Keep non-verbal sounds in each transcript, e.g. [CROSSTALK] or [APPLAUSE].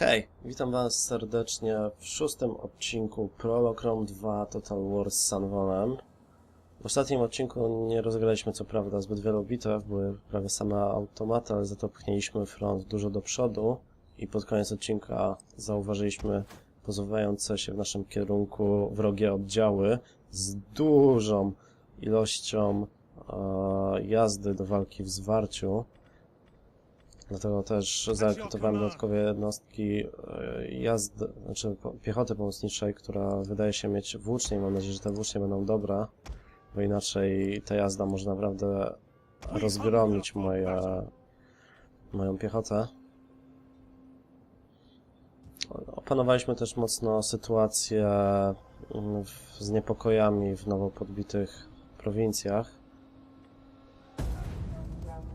Hej, witam was serdecznie w szóstym odcinku Prolog 2 Total War z Sanwonem. W ostatnim odcinku nie rozegraliśmy co prawda zbyt wielu bitew, były prawie same automaty, ale za to pchnęliśmy front dużo do przodu i pod koniec odcinka zauważyliśmy posuwające się w naszym kierunku wrogie oddziały z dużą ilością e, jazdy do walki w zwarciu. Dlatego też zarekrutowałem dodatkowe jednostki e, jazdy, znaczy piechoty pomocniczej, która wydaje się mieć włócznie i mam nadzieję, że te włócznie będą dobre, bo inaczej ta jazda może naprawdę rozgromić moje, moją piechotę. Opanowaliśmy też mocno sytuację mm, w- z niepokojami w nowo podbitych prowincjach.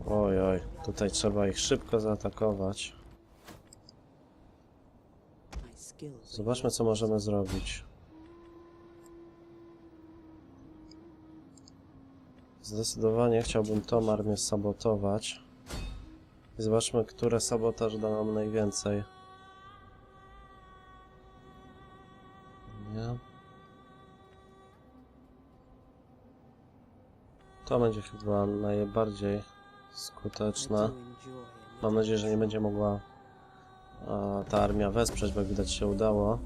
Oj, oj, tutaj trzeba ich szybko zaatakować. Zobaczmy, co możemy zrobić. Zdecydowanie chciałbym tą armię sabotować. I zobaczmy, które sabotaż da nam najwięcej. Nie. To będzie chyba najbardziej skuteczne. Mam nadzieję, że nie będzie mogła a, ta armia wesprzeć, bo jak widać się udało.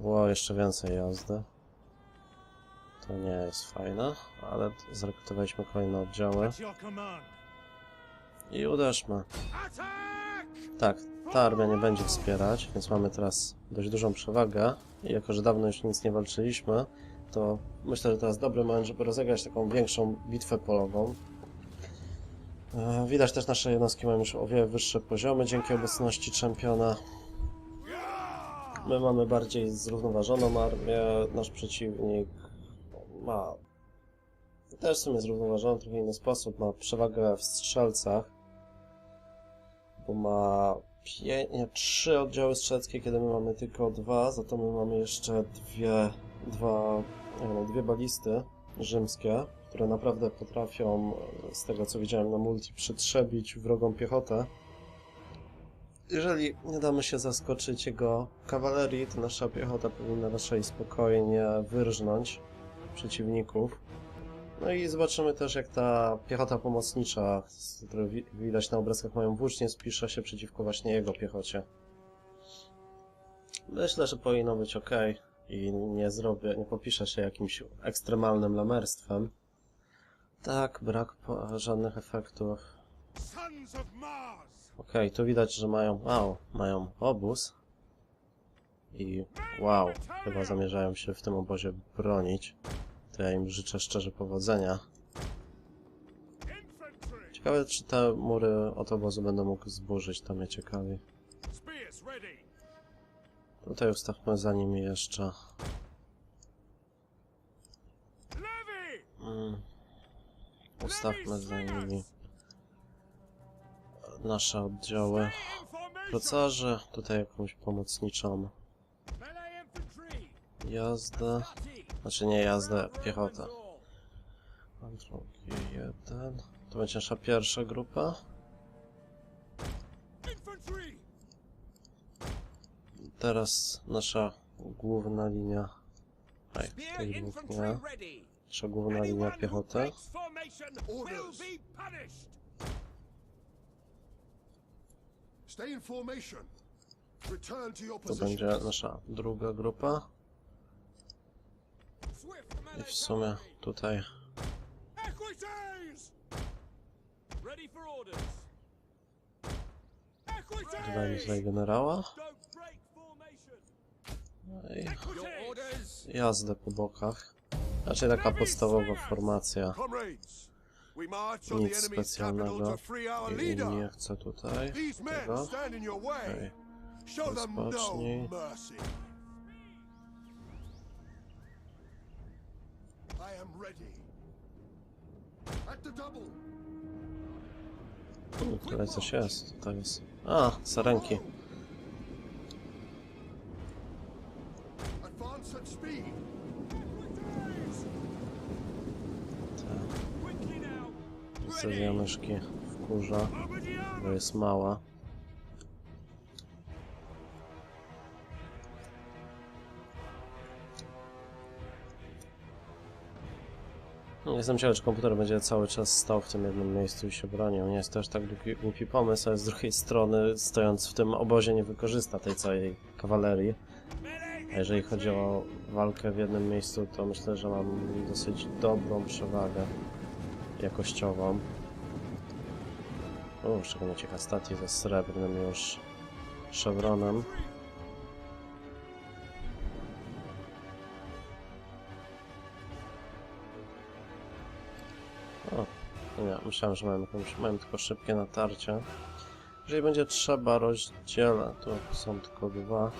Było jeszcze więcej jazdy. To nie jest fajne, ale zrekrutowaliśmy kolejne oddziały. I uderzmy. Tak, ta armia nie będzie wspierać, więc mamy teraz dość dużą przewagę. I jako, że dawno już nic nie walczyliśmy, to myślę, że teraz dobry moment, żeby rozegrać taką większą bitwę polową. E, Widać też nasze jednostki mają już o wiele wyższe poziomy dzięki obecności czempiona. My mamy bardziej zrównoważoną armię, nasz przeciwnik ma też w sumie zrównoważoną w trochę inny sposób, ma przewagę w strzelcach, bo ma pie... nie, trzy oddziały strzeleckie, kiedy my mamy tylko dwa, za to my mamy jeszcze dwie, dwa, dwie balisty rzymskie, które naprawdę potrafią, e, z tego co widziałem na multi, przytrzebić wrogą piechotę. Jeżeli nie damy się zaskoczyć jego kawalerii, to nasza piechota powinna raczej spokojnie wyrżnąć przeciwników. No i zobaczymy też, jak ta piechota pomocnicza, wi- widać na obrazkach mają włócznie, spisze się przeciwko właśnie jego piechocie. Myślę, że powinno być ok i nie zrobię, nie popiszę się jakimś ekstremalnym lamerstwem. Tak, brak żadnych efektów. Okej, tu widać, że mają, wow, mają obóz. I wow, chyba zamierzają się w tym obozie bronić. To ja im życzę szczerze powodzenia. Ciekawe, czy te mury od obozu będę mógł zburzyć, to mnie ciekawi. Ready! Tutaj ustawmy za nimi jeszcze. Mm, ustawmy za nimi nasze oddziały. Procarzy, tutaj jakąś pomocniczą jazdę. Znaczy nie jazdę, piechotę. Drugi jeden. To będzie nasza pierwsza grupa. Teraz nasza główna linia. Aj, tych dwóch infantry nie. Nasza główna linia piechoty. to będzie nasza druga grupa. I w sumie tutaj dodajmy tutaj generała. Jazdę po bokach. Raczej taka podstawowa formacja. Nic specjalnego. to I nie chcę tutaj tego. them no Rozpocznij. Tu, Tutaj coś jest. Tutaj jest. A, sarenki. seria myszki wkurza, bo jest mała. No, jestem ciekaw, że komputer będzie cały czas stał w tym jednym miejscu i się bronił. Nie jest to aż tak głupi, głupi pomysł, ale z drugiej strony, stojąc w tym obozie, nie wykorzysta tej całej kawalerii. A jeżeli chodzi o walkę w jednym miejscu, to myślę, że mam dosyć dobrą przewagę jakościową. O, szczególnie ciekawe staty ze srebrnym już szewronem. O, nie, myślałem, że mam, jakąś, mam tylko szybkie natarcie. Jeżeli będzie trzeba, rozdzielę. Tu są tylko dwa.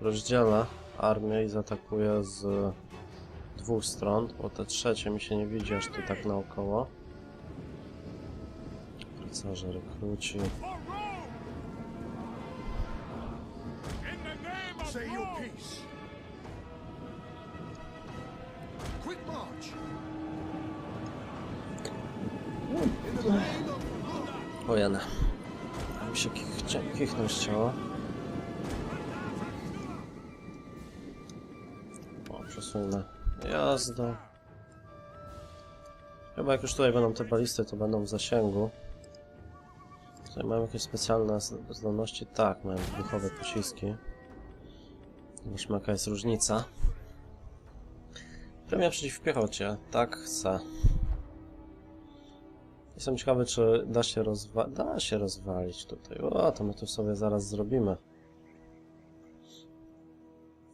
Rozdzielę armię i zaatakuję z dwóch stron, bo te trzecie mi się nie widzi aż tu tak naokoło. Rycerze, rekruci. Rome. Ojene. Mi się kich- kichnąć chciało. O, przesuńmy. Jazda. Chyba jak już tutaj będą te balisty, to będą w zasięgu. Tutaj mają jakieś specjalne zdolności? Tak, mają wybuchowe pociski. Zobaczmy jaka jest różnica. Premia przeciw piechocie. Tak, chcę. Jestem ciekawy, czy da się rozwa... Da się rozwalić tutaj. O, to my tu sobie zaraz zrobimy.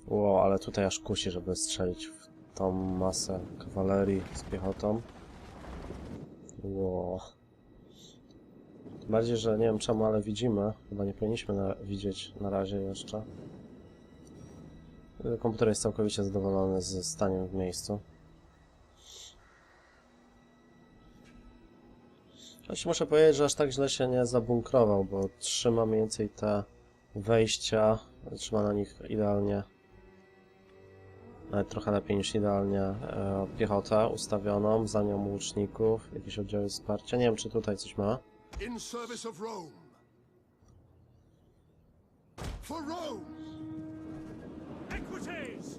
Ło, ale tutaj aż kusi, żeby strzelić w tą masę kawalerii z piechotą. Ło. Tym bardziej, że nie wiem czemu, ale widzimy. Chyba nie powinniśmy na... widzieć na razie jeszcze. Komputer jest całkowicie zadowolony ze staniem w miejscu. Choć muszę powiedzieć, że aż tak źle się nie zabunkrował, bo trzyma mniej więcej te wejścia, trzyma na nich idealnie, trochę lepiej niż idealnie, e, piechotę ustawioną, za nią łuczników, jakieś oddziały wsparcia. Nie wiem, czy tutaj coś ma.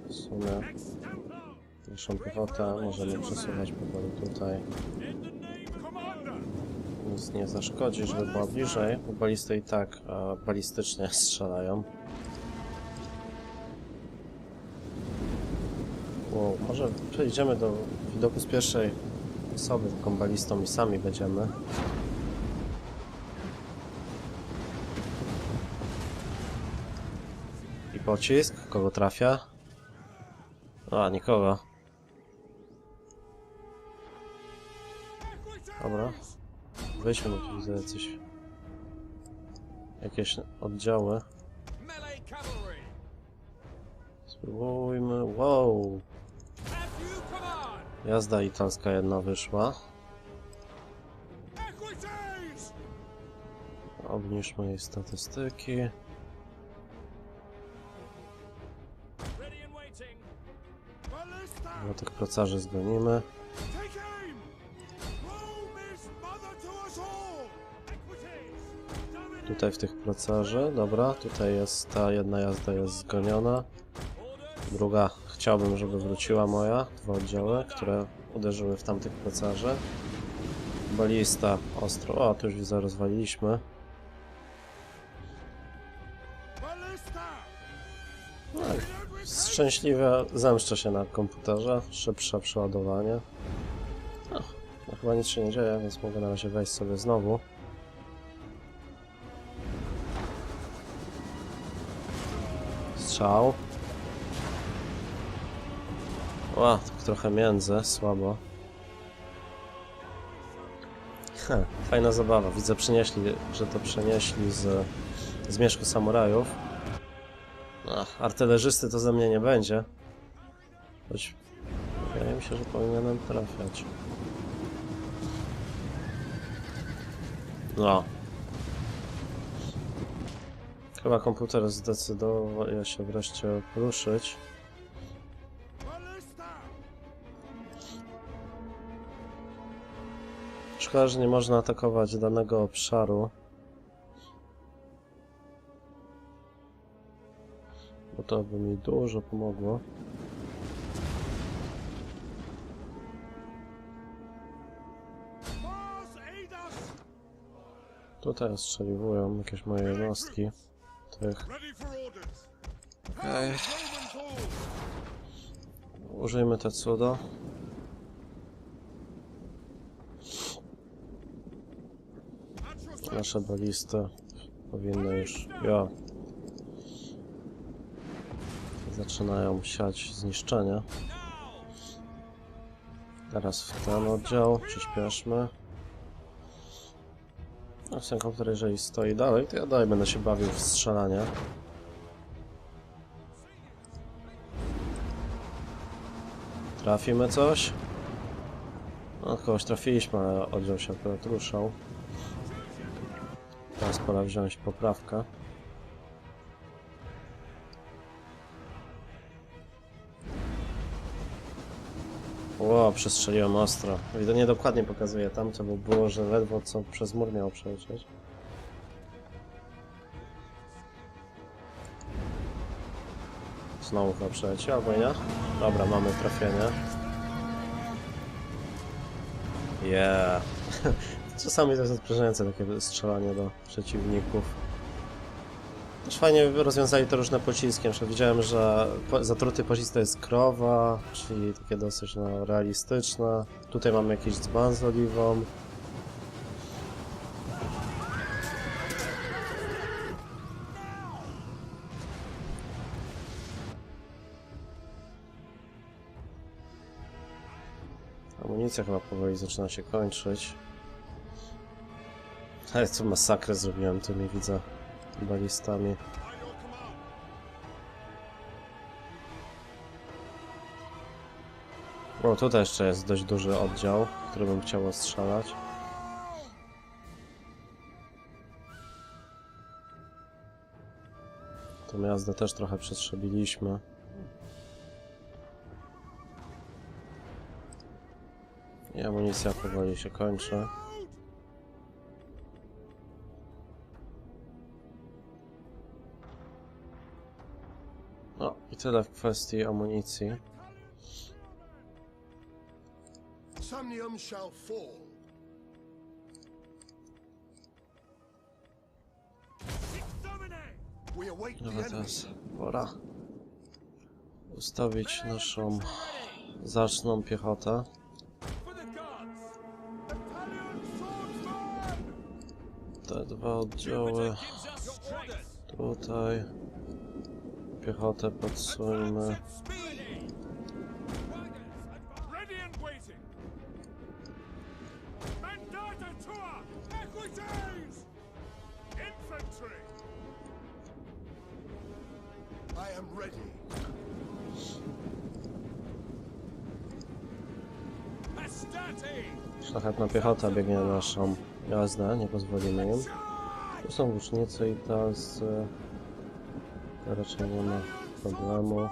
W sumie większą piechotę możemy przesuwać powoli tutaj. Nic nie zaszkodzi, żeby była bliżej, bo balisty i tak e, balistycznie [LAUGHS] strzelają. Może przejdziemy do widoku z pierwszej osoby, taką balistą i sami będziemy. I pocisk, kogo trafia? A, nikogo. Dobra. Weźmy tu widzę jacyś... Jakieś oddziały. Spróbujmy... Wow! Jazda italska jedna wyszła. Obniżmy jej statystyki. No tych procarzy zgonimy. Tutaj w tych procarzy. Dobra, tutaj jest ta jedna jazda jest zgoniona. Druga chciałbym, żeby wróciła moja. Dwa oddziały, które uderzyły w tamtych procarzy. Balista ostro. O, tu już widzę, rozwaliliśmy. No i Szczęśliwie zemszczę się na komputerze. Szybsze przeładowanie. No, no chyba nic się nie dzieje, więc mogę na razie wejść sobie znowu. Strzał. Ła, trochę między, słabo. Heh, fajna zabawa. Widzę, przynieśli, że to przenieśli z zmierzchu samurajów. Ach, artylerzysty to ze mnie nie będzie. Choć wydaje mi się, że powinienem trafiać. No. Chyba komputer zdecydował się wreszcie ruszyć. szkoda, nie można atakować danego obszaru. Bo to by mi dużo pomogło. Tutaj ostrzeliwują jakieś moje jednostki. Tych. Ej. Użyjmy te cudo. Nasze balisty powinny już... Jo. Zaczynają siać zniszczenia. Teraz w ten oddział przyspieszmy. No, ten komputer jeżeli stoi dalej, to ja dalej będę się bawił w strzelanie. Trafimy coś? No, kogoś trafiliśmy, ale oddział się akurat ruszał. Teraz pora wziąć poprawkę. Ło, przestrzeliłem ostro. I to niedokładnie pokazuje tamto, bo było, że ledwo co przez mur miało przelecieć. Znowu chyba przeleciał, albo nie? Dobra, mamy trafienie. Yeah. [LAUGHS] Czasami to jest odprężające takie strzelanie do przeciwników. Też fajnie rozwiązali to różne pociski. Na widziałem, że po- zatruty pocisk to jest krowa, czyli takie dosyć no, realistyczne. Tutaj mamy jakiś dzban z oliwą. Amunicja chyba powoli zaczyna się kończyć. Ale co masakrę zrobiłem tymi, widzę, balistami. O, tutaj jeszcze jest dość duży oddział, który bym chciał ostrzelać. To miazdę też trochę przetrzebiliśmy. I amunicja powoli się kończy. Tyle w kwestii amunicji. Samnium shall fall. Dobra, teraz pora ustawić naszą zaczną piechotę. Te dwa oddziały tutaj. Piechotę podsuńmy. Astati. Szlachetna piechota biegnie na naszą jazdę, nie pozwolimy im. Tu są łucznicy i talscy. To raczej nie ma problemu.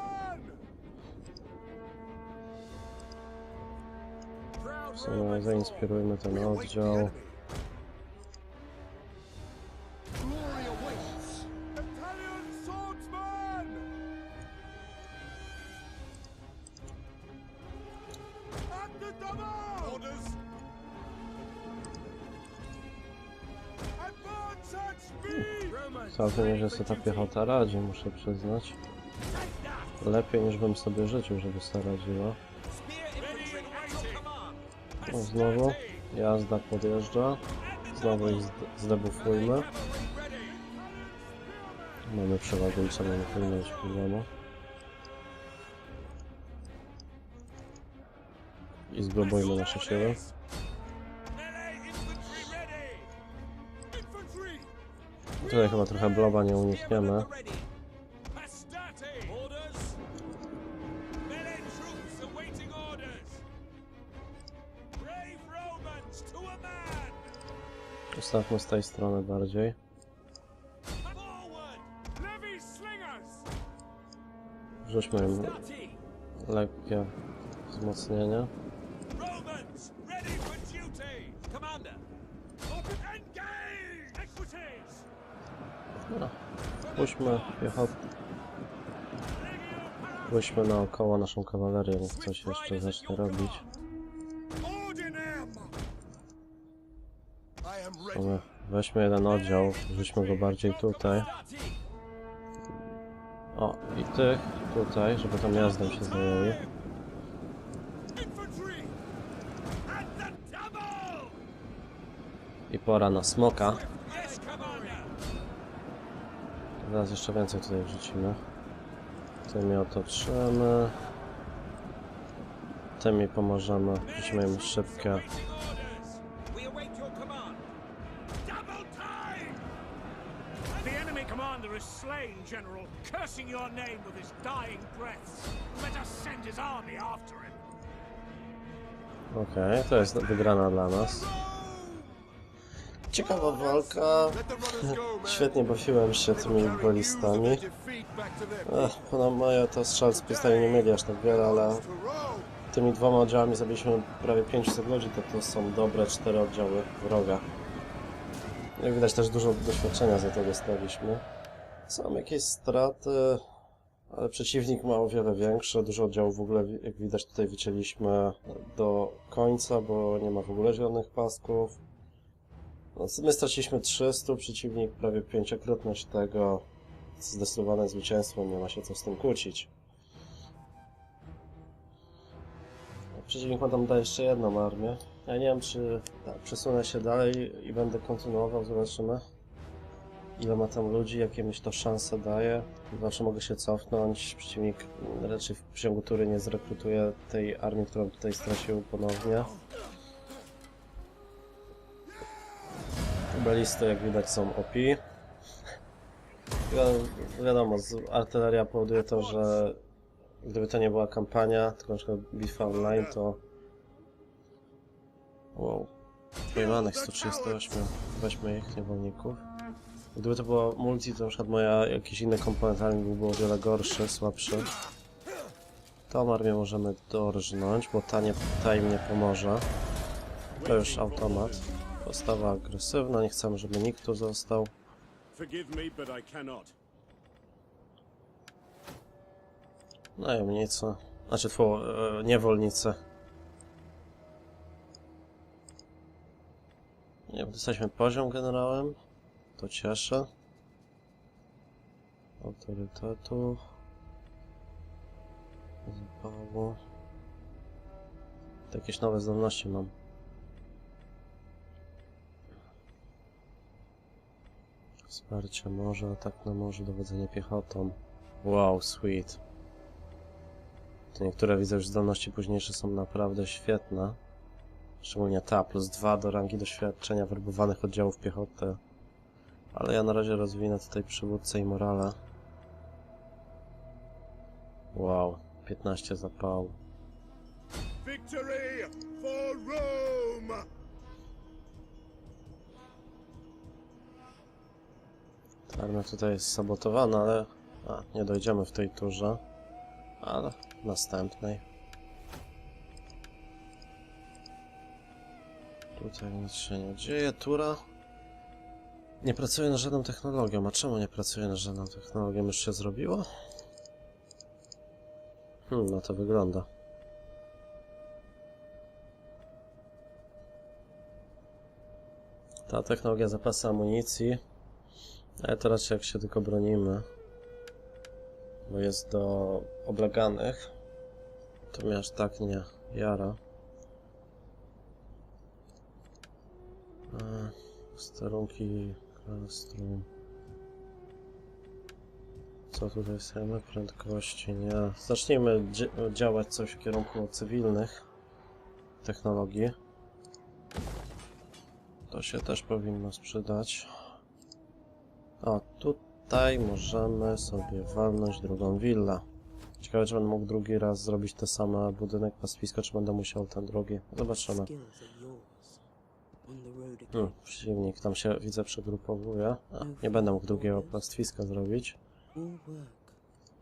W sumie zainspirujmy ten We await the oddział. enemy. Całkiem nieźle sobie ta piechota radzi, muszę przyznać. Lepiej niż bym sobie życzył, żeby sobie radziła. Znowu jazda podjeżdża. Znowu ich zde- zdebufujmy. Mamy przewagę i co mamy pilnować problemu. I zgrobujmy nasze siły. Tutaj chyba trochę bloba nie unikniemy. Ustawmy z tej strony bardziej. Rzućmy im lekkie wzmocnienie. Commander. Engage. Equities. No, puśćmy piechotę. Puśćmy naokoło naszą kawalerię, niech coś jeszcze zacznie robić. Weźmy jeden oddział, rzućmy go bardziej tutaj. O, i tych tutaj, żeby to miastem się zajęli. I pora na smoka. Yes, Commander! Teraz jeszcze więcej tutaj wrzucimy. Tymi otoczymy. Tymi pomożemy. Wrzucimy im him. Okej, to jest wygrana dla nas. Ciekawa walka. [LAUGHS] Świetnie bawiłem się tymi balistami. Ech, na moje to strzał z pistoletu nie mieli aż tak wiele, ale tymi dwoma oddziałami zabiliśmy prawie 500 ludzi, to to są dobre cztery oddziały wroga. Jak widać też dużo doświadczenia za to dostaliśmy. Są jakieś straty, ale przeciwnik ma o wiele większe. Dużo oddziałów w ogóle, jak widać tutaj wycięliśmy do końca, bo nie ma w ogóle zielonych pasków. My straciliśmy 300, przeciwnik prawie pięciokrotność tego. Zdecydowane zwycięstwo, nie ma się co z tym kłócić. Przeciwnik ma tam da jeszcze jedną armię. Ja nie wiem, czy tak, przesunę się dalej i będę kontynuował, zobaczymy. Ile ma tam ludzi, jakie mi to szanse daje. Zawsze mogę się cofnąć. Przeciwnik raczej w ciągu tury nie zrekrutuje tej armii, którą tutaj stracił ponownie. Balisty, jak widać, są OP. Wi- Wiadomo, artyleria powoduje to, że gdyby to nie była kampania, tylko na przykład bitwa online, to... Wow. Pojmanych 138. Weźmy ich, niewolników. Gdyby to było multi, to na przykład moja, jakiś inny komponent armii by był o wiele gorszy, słabszy. Tą armię możemy dorżnąć, bo ta, nie, ta im nie pomoże. To już automat. Postawa agresywna, nie chcemy, żeby nikt tu został. Najemnicy. Znaczy, tfu, e, niewolnicy. Nie dostaliśmy poziom generałem. To cieszy. Autorytetu. Zapału. To jakieś nowe zdolności mam. Wsparcie morza, atak na morzu, dowodzenie piechotą. Wow, sweet. To niektóre widzę już zdolności późniejsze są naprawdę świetne. Szczególnie ta, plus 2 do rangi doświadczenia werbowanych oddziałów piechoty. Ale ja na razie rozwinę tutaj przywódcę i morale. Wow, 15 zapału. Victory for Rome! Armia tutaj jest sabotowana, ale... A, nie dojdziemy w tej turze. Ale następnej. Tutaj nic się nie dzieje. Tura nie pracuje na żadną technologią. A czemu nie pracuje na żadną technologią? Już się zrobiło? Hmm, no to wygląda. Ta technologia zapasy amunicji. Ale to raczej jak się tylko bronimy. Bo jest do obleganych. To mnie aż tak nie jara. E, Sterunki klastrum. Co tutaj chcemy? Prędkości, nie. Zacznijmy dzia- działać coś w kierunku cywilnych technologii. To się też powinno sprzedać. O, tutaj możemy sobie walnąć drugą willę. Ciekawe, czy będę mógł drugi raz zrobić te same budynek pastwiska, czy będę musiał ten drugi. Zobaczymy. Hmm, przeciwnik tam się, widzę, przegrupowuje. A, nie będę mógł drugiego pastwiska zrobić.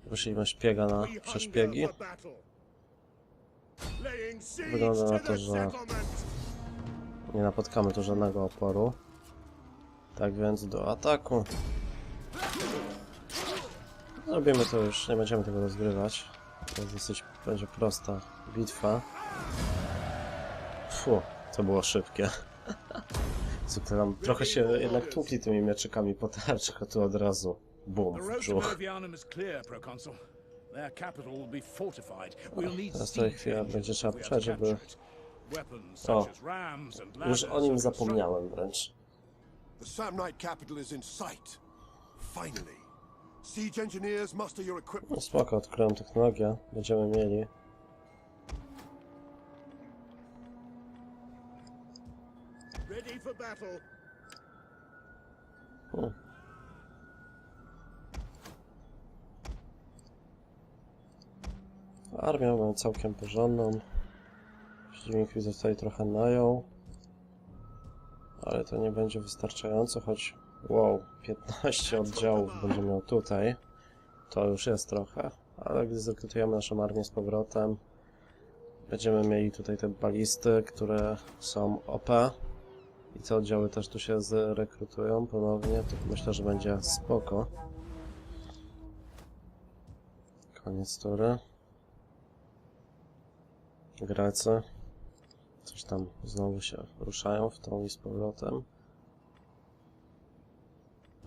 Wyszliśmy szpiega na przeszpiegi. Wygląda na to że-. Nie napotkamy tu żadnego oporu. Tak więc do ataku. Zrobimy to już, nie będziemy tego rozgrywać. To jest dosyć będzie prosta bitwa. Fu, to było szybkie. [LAUGHS] Zwykle tam trochę się jednak tłukli tymi mieczykami po tarczach, a tu od razu bum, w brzuch. Teraz tutaj engines będzie trzeba przejść, żeby... O, Już o nim zapomniałem wręcz. The Samnite capital is in sight. Finally. Siege engineers, muster your equipment. No spoko, odkryłem technologię. Będziemy mieli. Ready for battle. Hmm. Armię mamy całkiem porządną. Przeciwnik widzę tutaj trochę najął. Ale to nie będzie wystarczająco, choć wow, 15 oddziałów będzie miał tutaj. To już jest trochę, ale gdy zrekrutujemy naszą armię z powrotem, będziemy mieli tutaj te balisty, które są OP. I te oddziały też tu się zrekrutują ponownie, to myślę, że będzie spoko. Koniec tury. Grecy. Coś tam znowu się ruszają w tą i z powrotem.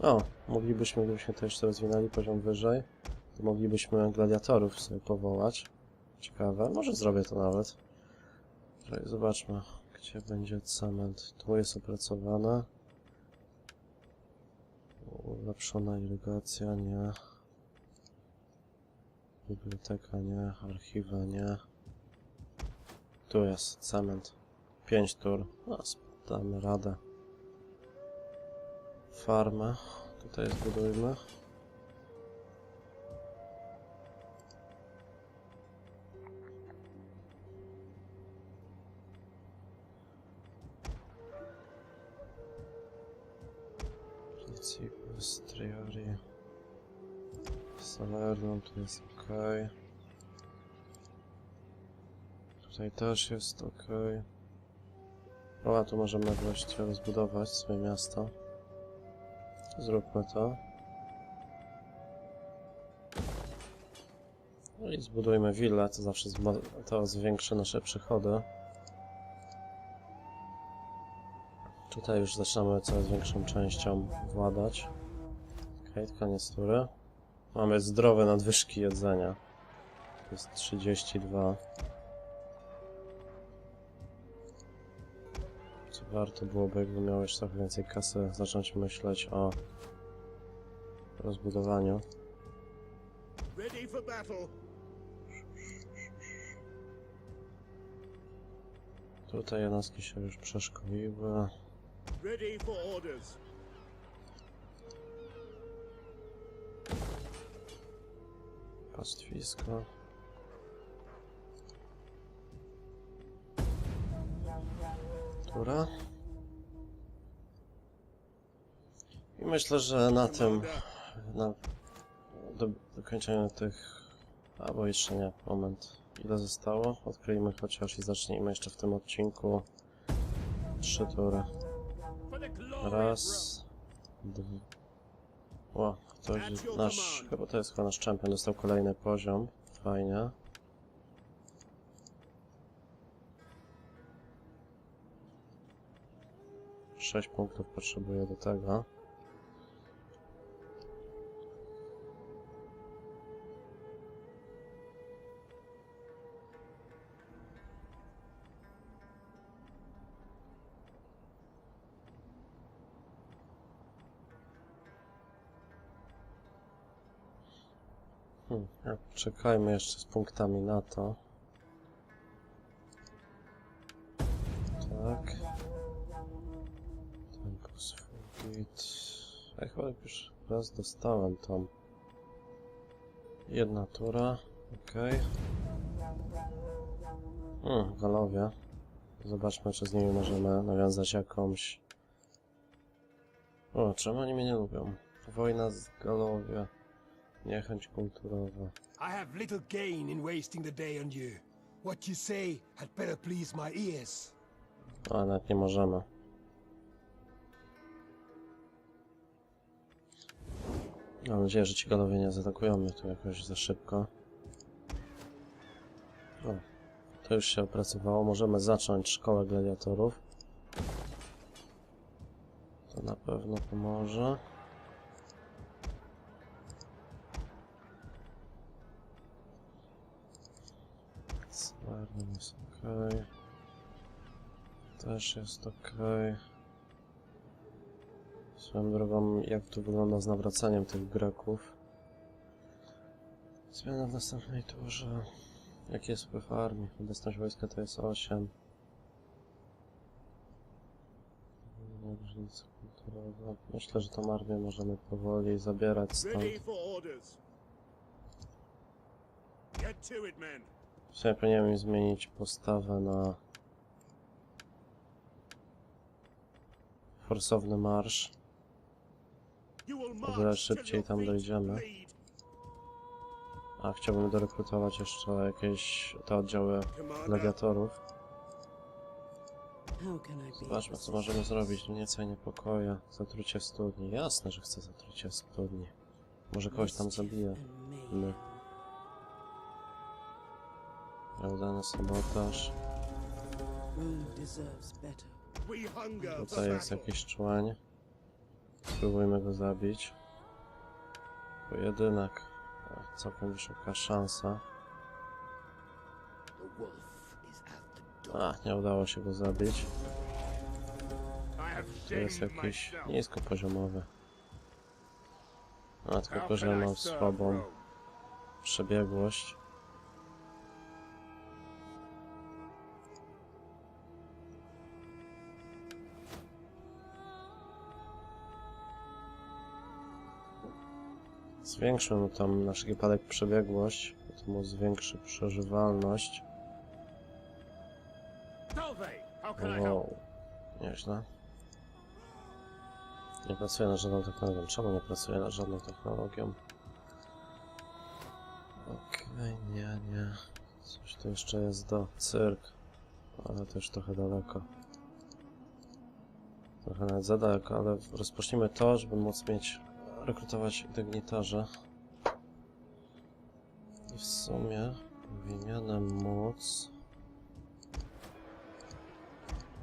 O, moglibyśmy, gdybyśmy to jeszcze rozwinęli poziom wyżej, to moglibyśmy gladiatorów sobie powołać. Ciekawe, może zrobię to nawet. Zobaczmy, gdzie będzie cement. Tu jest opracowana. Ulepszona irygacja, nie. Biblioteka, nie. Archiwa, nie. Tu jest cement. 5 tur. No, damy radę. Farmę. Tutaj zbudujmy. Principus, tu jest ok. Tutaj też jest ok. O, a tu możemy wreszcie rozbudować swoje miasto. Zróbmy to. No i zbudujmy willę, to zawsze to zwiększy nasze przychody. Tutaj już zaczynamy coraz większą częścią władać. Okej, okay, koniec tury. Mamy zdrowe nadwyżki jedzenia. To jest 32. warto byłoby, jakby miał jeszcze trochę więcej kasy, zacząć myśleć o rozbudowaniu. Tutaj jednostki się już przeszkoliły. Pastwisko. Tura. I myślę, że na tym, na do, dokończeniu tych, albo jeszcze nie, moment, ile zostało? Odkryjmy chociaż i zacznijmy jeszcze w tym odcinku trzy tury. Raz, dwa. O, ktoś, nasz, chyba to jest chyba nasz champion, dostał kolejny poziom. Fajnie. Sześć punktów potrzebuję do tego. Hmm, czekajmy jeszcze z punktami na to. Ja chyba już raz dostałem tą. Jedna tura. Okej. Hmm, Galowie. Zobaczmy, czy z nimi możemy nawiązać jakąś... O, czemu oni mnie nie lubią? Wojna z Galowie. Niechęć kulturowa. I have little gain in wasting the day on you. What you say had better please my ears. A, nawet nie możemy. Mam nadzieję, że ci galowie nie zaatakują mnie tu jakoś za szybko. O, to już się opracowało. Możemy zacząć szkołę gladiatorów. pewno pomoże. Slarny jest ok. Też jest ok. Swoją drogą, jak tu wygląda z nawracaniem tych Greków? Zmiana w następnej turze. Jaki jest wpływ armii? Obecność wojska to jest 8. Różnice kulturowe. Myślę, że tą armię możemy powoli zabierać stąd. To. W sumie powinienem zmienić postawę na forsowny marsz. O szybciej tam dojdziemy. A chciałbym dorekrutować jeszcze jakieś te oddziały be? Zobaczmy, co możemy zrobić. Nieco niepokoje. Zatrucie studni. Jasne, że chcę zatrucie studni. Może kogoś tam zabiję. My. Nieudany sabotaż. Tutaj jest jakiś człeń. Spróbujmy go zabić. Pojedynek. Całkiem wysoka szansa. A, nie udało się go zabić. To jest jakiś niskopoziomowy. A, tylko że mam słabą przebiegłość. Zwiększę mu tam na wszelki wypadek przebiegłość, to mu zwiększy przeżywalność. Wow, nieźle. Nie pracuję nad żadną technologią. Czemu nie pracuję nad żadną technologią? Okej, nie, nie. Coś tu jeszcze jest do cyrk. Ale to już trochę daleko. Trochę nawet za daleko, ale rozpocznijmy to, żeby móc mieć, rekrutować dygnitarze. I w sumie powinienem móc...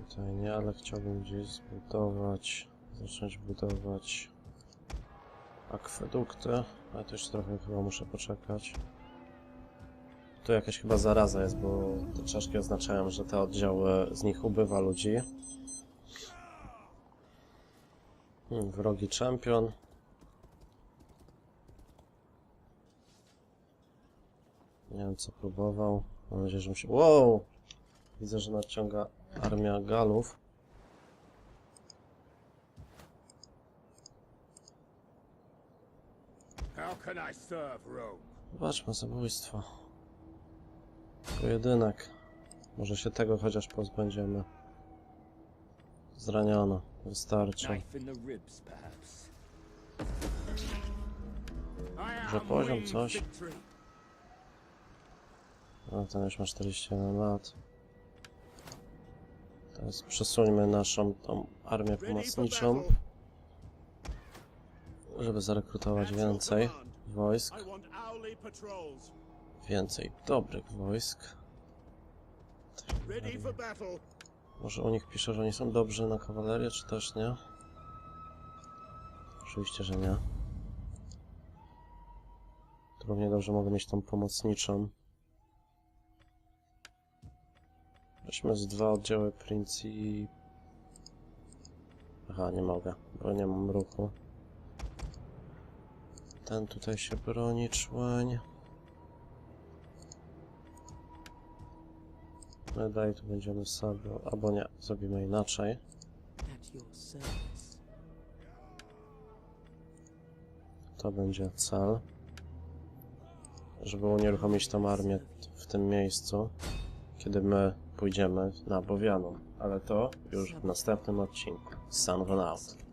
Tutaj nie, ale chciałbym gdzieś zbudować, zacząć budować akwedukty, ale już trochę chyba muszę poczekać. Tu jakaś chyba zaraza jest, bo te czaszki oznaczają, że te oddziały, z nich ubywa ludzi. Hmm, wrogi czempion. Co próbował. Mam nadzieję, że mi się... Wow! Widzę, że nadciąga armia Galów. Zobaczmy, zabójstwo. Pojedynek. Może się tego chociaż pozbędziemy. Zraniono. Wystarczy. Że poziom coś. No, ten już ma 41 lat. Teraz przesuńmy naszą tą armię pomocniczą, żeby zarekrutować więcej wojsk. Więcej dobrych wojsk. Może u nich pisze, że oni są dobrzy na kawalerię, czy też nie? Oczywiście, że nie. To równie dobrze mogę mieć tą pomocniczą. Weźmy z dwa oddziały Princi... Aha, nie mogę, bo nie mam ruchu. Ten tutaj się broni, człeń. My dalej tu będziemy sobie... albo nie, zrobimy inaczej. To będzie cel. Żeby unieruchomić tą armię w tym miejscu, kiedy my pójdziemy na Bowianą. Ale to już w następnym odcinku. Sun Out.